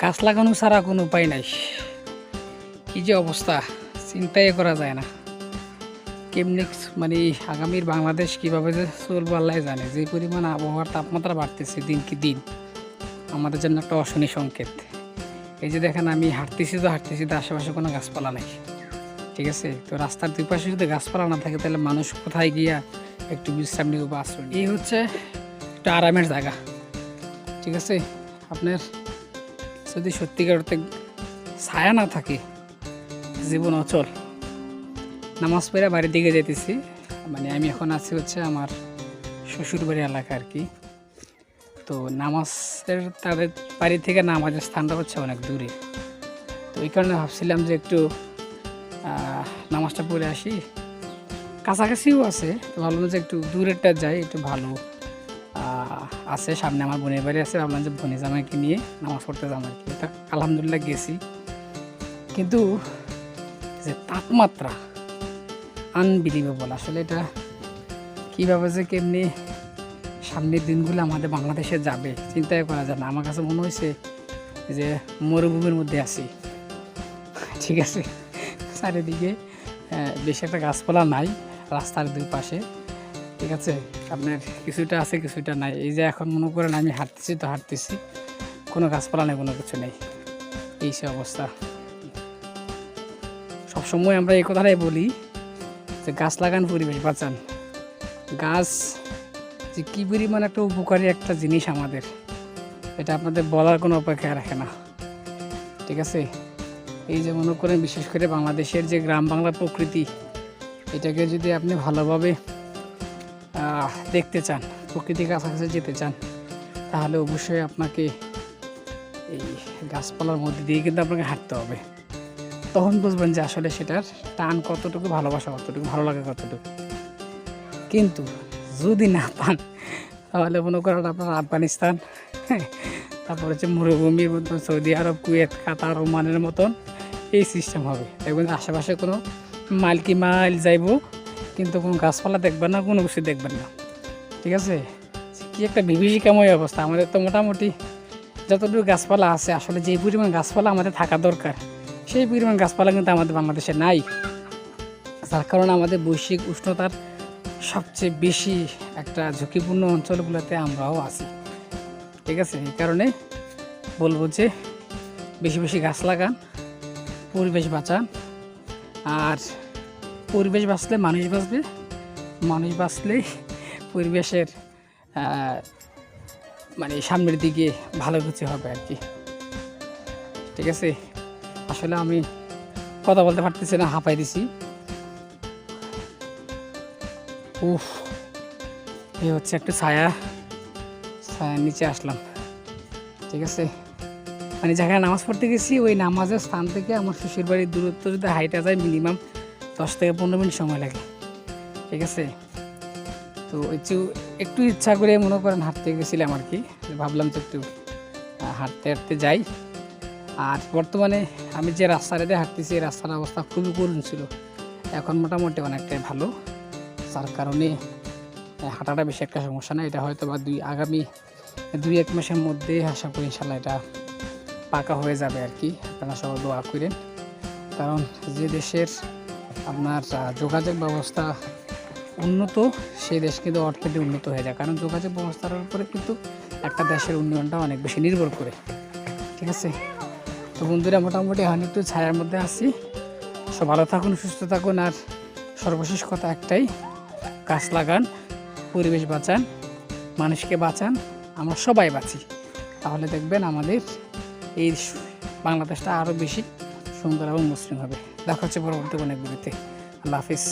গাছ লাগানো ছাড়া কোনো উপায় নাই। কি যে অবস্থা, চিন্তাই করা যায় না। কেমনি মানে আগামীর বাংলাদেশ কীভাবে যে চলবো আল্লাহ জানে। যে পরিমাণ আবহাওয়ার তাপমাত্রা বাড়তেছে দিন কি দিন, আমাদের জন্য একটা অশনি সংকেত। এই যে দেখেন, আমি হাঁটতেছি তো হাঁটতেছি, তো আশেপাশে কোনো গাছপালা নেই। ঠিক আছে? তো রাস্তার দুই পাশে যদি গাছপালা না থাকে, তাহলে মানুষ কোথায় গিয়া একটু বিশ্রাম নিয়ে বা আশ্রয়? এই হচ্ছে একটা আরামের জায়গা। ঠিক আছে? আপনার যদি সত্যিকার অর্থে ছায়া না থাকে জীবন অচল, নামাজ পড়ে বাড়ির দিকে যেতেছি মানে আমি এখন আছি হচ্ছে আমার শ্বশুরবাড়ি এলাকা আর কি। তো নামাজের তাদের বাড়ি থেকে নামাজের স্থানটা হচ্ছে অনেক দূরে। তো এই কারণে ভাবছিলাম যে একটু নামাজটা পড়ে আসি। কাছাকাছিও আছে, তো ভাবলাম যে একটু দূরেরটা যাই, একটু ভালো। আছে, সামনে আমার বোনের বাড়ি আছে, ভাবলাম যে বোনের জামাইকে নিয়ে নামাজ পড়তে যাম আর কি। তা আলহামদুলিল্লাহ গেছি। কিন্তু যে তাপমাত্রা আনবিলিভেবল আসলে এটা কীভাবে যে কেমনি সামনের দিনগুলো আমাদের বাংলাদেশে যাবে, চিন্তাই করা যায় না। আমার কাছে মনে হয়েছে যে মরুভূমির মধ্যে আছি। ঠিক আছে? চারিদিকে বেশি একটা গাছপালা নাই, রাস্তার দুই পাশে। ঠিক আছে? আপনার কিছুটা আছে, কিছুটা নাই। এই যে এখন মনে করেন আমি হাঁটতেছি তো হাঁটতেছি। কোনো গাছপালা নেই, কোনো কিছু নেই। এই সে অবস্থা। সবসময় আমরা এই কথাটাই বলি যে গাছ লাগান, পরিবেশ বাঁচান। গাছ যে কী পরিমাণ একটা উপকারী একটা জিনিস আমাদের, এটা আপনাদের বলার কোনো অপেক্ষা রাখে না। ঠিক আছে? এই যে মনে করেন, বিশেষ করে বাংলাদেশের যে গ্রাম বাংলা প্রকৃতি, এটাকে যদি আপনি ভালোভাবে দেখতে চান, প্রকৃতির কাছাকাছি যেতে চান, তাহলে অবশ্যই আপনাকে এই গাছপালার মধ্যে দিয়ে কিন্তু আপনাকে হাঁটতে হবে। তখন বুঝবেন যে আসলে সেটার টান কতটুকু, ভালোবাসা কতটুকু, ভালো লাগে কতটুকু। কিন্তু যদি না পান, তাহলে মনে করেন আপনার আফগানিস্তান, তারপর হচ্ছে মরুভূমির মতন সৌদি আরব, কুয়েত, কাতার, ওমানের মতন এই সিস্টেম হবে। দেখবেন আশেপাশে কোনো মাইল কি মাইল যাইব কিন্তু কোনো গাছপালা দেখবেন না, কোনো কিছু দেখবেন না। ঠিক আছে? কি একটা বিভীষিকাময় অবস্থা। আমাদের তো মোটামুটি যতটুকু গাছপালা আছে, আসলে যে পরিমাণ গাছপালা আমাদের থাকা দরকার, সেই পরিমাণ গাছপালা কিন্তু আমাদের বাংলাদেশে নাই। যার কারণে আমাদের বৈশ্বিক উষ্ণতার সবচেয়ে বেশি একটা ঝুঁকিপূর্ণ অঞ্চলগুলোতে আমরাও আছি। ঠিক আছে? এই কারণে বলব যে বেশি বেশি গাছ লাগান, পরিবেশ বাঁচান। আর পরিবেশ বাঁচলে মানুষ বাঁচবে, মানুষ বাঁচলেই পরিবেশের মানে সামনের দিকে ভালো কিছু হবে আর কি। ঠিক আছে? আসলে আমি কথা বলতে পারতেছি না, হাঁপাই দিছি। উফ, এই হচ্ছে একটা ছায়া। ছায়ার নিচে আসলাম। ঠিক আছে? মানে যেখানে নামাজ পড়তে গেছি, ওই নামাজের স্থান থেকে আমার শ্বশুর বাড়ির দূরত্ব যদি হাইটা যায় মিনিমাম দশ থেকে পনেরো মিনিট সময় লাগে। ঠিক আছে? তো একটু একটু ইচ্ছা করে মনে করেন হাঁটতে গেছিলাম আর কি। ভাবলাম যে একটু হাঁটতে হাঁটতে যাই। আর বর্তমানে আমি যে রাস্তাটাতে হাঁটতেছি রাস্তার অবস্থা খুবই করুণ ছিল। এখন মোটামুটি অনেকটাই ভালো। তার কারণে হাঁটাটা বেশি একটা সমস্যা না। এটা হয়তো বা দুই, আগামী দুই, এক মাসের মধ্যে আশা করি ইনশাল্লাহ এটা পাকা হয়ে যাবে আর কি। আপনারা সবাই দোয়া করেন। কারণ যে দেশের আপনার যোগাযোগ ব্যবস্থা উন্নত, সেই দেশ কিন্তু অর্থনীতি উন্নত হয়ে যায়। কারণ যোগাযোগ ব্যবস্থার উপরে কিন্তু একটা দেশের উন্নয়নটা অনেক বেশি নির্ভর করে। ঠিক আছে? তো বন্ধুরা, মোটামুটি এখন একটু ছায়ার মধ্যে আছি। সব ভালো থাকুন, সুস্থ থাকুন, আর সর্বশেষ কথা একটাই, গাছ লাগান, পরিবেশ বাঁচান, মানুষকে বাঁচান, আমরা সবাই বাঁচি। তাহলে দেখবেন আমাদের এই বাংলাদেশটা আরও বেশি সুন্দর এবং মসৃণ হবে। দেখা হচ্ছে পরবর্তী অনেক ভিডিওতে। আল্লাহ হাফিজ।